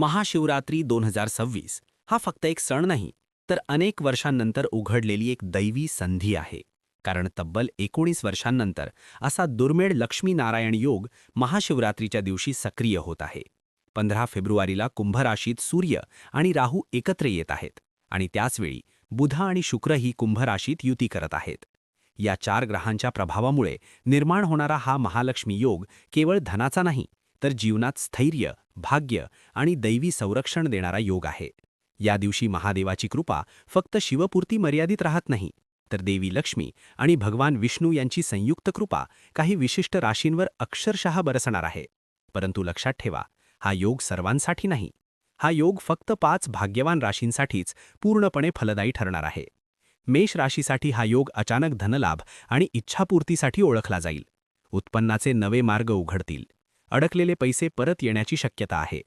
महाशिवरात्री दोन हजार सव्वीस. हा फक्त एक सण नाही तर अनेक वर्षांनंतर उघडलेली एक दैवी संधी आहे. कारण तब्बल एकोणीस वर्षांनंतर असा दुर्मिळ लक्ष्मीनारायण योग महाशिवरात्रीच्या दिवशी सक्रिय होत आहे. पंधरा फेब्रुवारीला कुंभराशीत सूर्य आणि राहू एकत्र येत आहेत आणि त्याचवेळी बुध आणि शुक्र ही युती करत आहेत. या चार ग्रहांच्या प्रभावामुळे निर्माण होणारा हा महालक्ष्मी योग केवळ धनाचा नाही तर जीवनात स्थैर्य भाग्य आणि दैवी संरक्षण देणारा योग आहे. या दिवशी महादेवाची कृपा फक्त शिवपुरती मर्यादित राहत नाही तर देवी लक्ष्मी आणि भगवान विष्णू यांची संयुक्त कृपा काही विशिष्ट राशींवर अक्षरशः बरसणार आहे. परंतु लक्षात ठेवा हा योग सर्वांसाठी नाही. हा योग फक्त पाच भाग्यवान राशींसाठीच पूर्णपणे फलदायी ठरणार आहे. मेष राशीसाठी हा योग अचानक धनलाभ आणि इच्छापूर्तीसाठी ओळखला जाईल. उत्पन्नाचे नवे मार्ग उघडतील. अडकलेले पैसे परत येण्याची शक्यता आहे.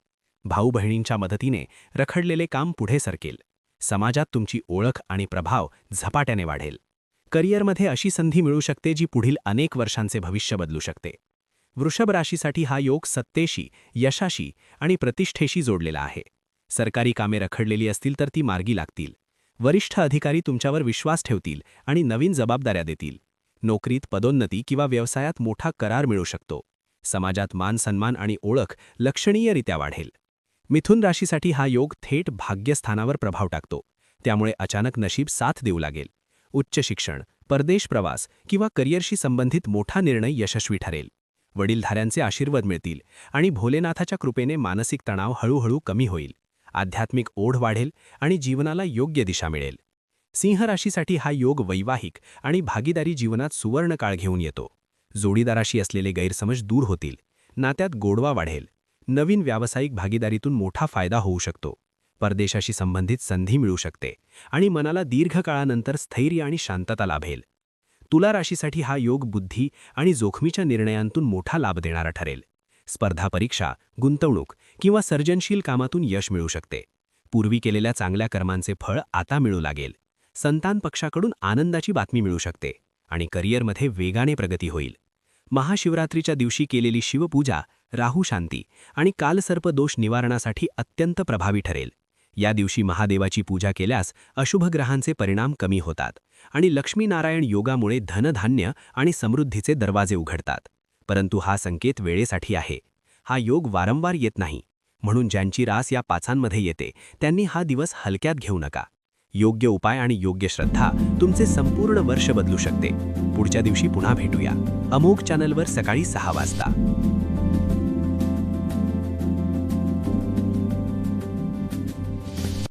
भाऊ बहिणींच्या मदतीने रखडलेले काम पुढे सरकेल. समाजात तुमची ओळख आणि प्रभाव झपाट्याने वाढेल. करिअरमध्ये अशी संधी मिळू शकते जी पुढील अनेक वर्षांचे भविष्य बदलू शकते. वृषभ राशीसाठी हा योग सत्तेशी यशाशी आणि प्रतिष्ठेशी जोडलेला आहे. सरकारी कामे रखडलेली असतील तर ती मार्गी लागतील. वरिष्ठ अधिकारी तुमच्यावर विश्वास ठेवतील आणि नवीन जबाबदाऱ्या देतील. नोकरीत पदोन्नती किंवा व्यवसायात मोठा करार मिळू शकतो. समाजात मान सन्मान आणि ओळख लक्षणीयरित्या वाढेल. मिथुन राशीसाठी हा योग थेट भाग्यस्थानावर प्रभाव टाकतो. त्यामुळे अचानक नशीब साथ देऊ लागेल. उच्च शिक्षण परदेश प्रवास किंवा करिअरशी संबंधित मोठा निर्णय यशस्वी ठरेल. वडीलधाऱ्यांचे आशीर्वाद मिळतील आणि भोलेनाथाच्या कृपेने मानसिक तणाव हळूहळू कमी होईल. आध्यात्मिक ओढ वाढेल आणि जीवनाला योग्य दिशा मिळेल. सिंह राशीसाठी हा योग वैवाहिक आणि भागीदारी जीवनात सुवर्ण काळ घेऊन येतो. जोडीदाराशी असलेले गैरसमज दूर होतील. नात्यात गोडवा वाढेल. नवीन व्यावसायिक भागीदारीतून मोठा फायदा होऊ शकतो. परदेशाशी संबंधित संधी मिळू शकते आणि मनाला दीर्घकाळानंतर स्थैर्य आणि शांतता लाभेल. तुला राशीसाठी हा योग बुद्धी आणि जोखमीच्या निर्णयांतून मोठा लाभ देणारा ठरेल. स्पर्धा परीक्षा गुंतवणूक किंवा सर्जनशील कामातून यश मिळू शकते. पूर्वी केलेल्या चांगल्या कर्मांचे फळ आता मिळू लागेल. संतान पक्षाकडून आनंदाची बातमी मिळू शकते आणि करिअरमध्ये वेगाने प्रगती होईल. महाशिवरात्रीच्या दिवशी केलेली शिवपूजा राहू शांती आणि कालसर्प दोष निवारणासाठी अत्यंत प्रभावी ठरेल. या दिवशी महादेवाची पूजा केल्यास अशुभ ग्रहांचे परिणाम कमी होतात आणि लक्ष्मीनारायण योगामुळे धनधान्य आणि समृद्धीचे दरवाजे उघडतात. परंतु हा संकेत वेळेसाठी आहे. हा योग वारंवार येत नाही. म्हणून ज्यांची रास या पाचांमध्ये येते त्यांनी हा दिवस हलक्यात घेऊ नका. योग्य उपाय आणि योग्य श्रद्धा तुमचे संपूर्ण वर्ष बदलू शकते. पुढच्या दिवशी पुन्हा भेटूया. अमोघ चॅनलवर सकाळी सहा वाजता.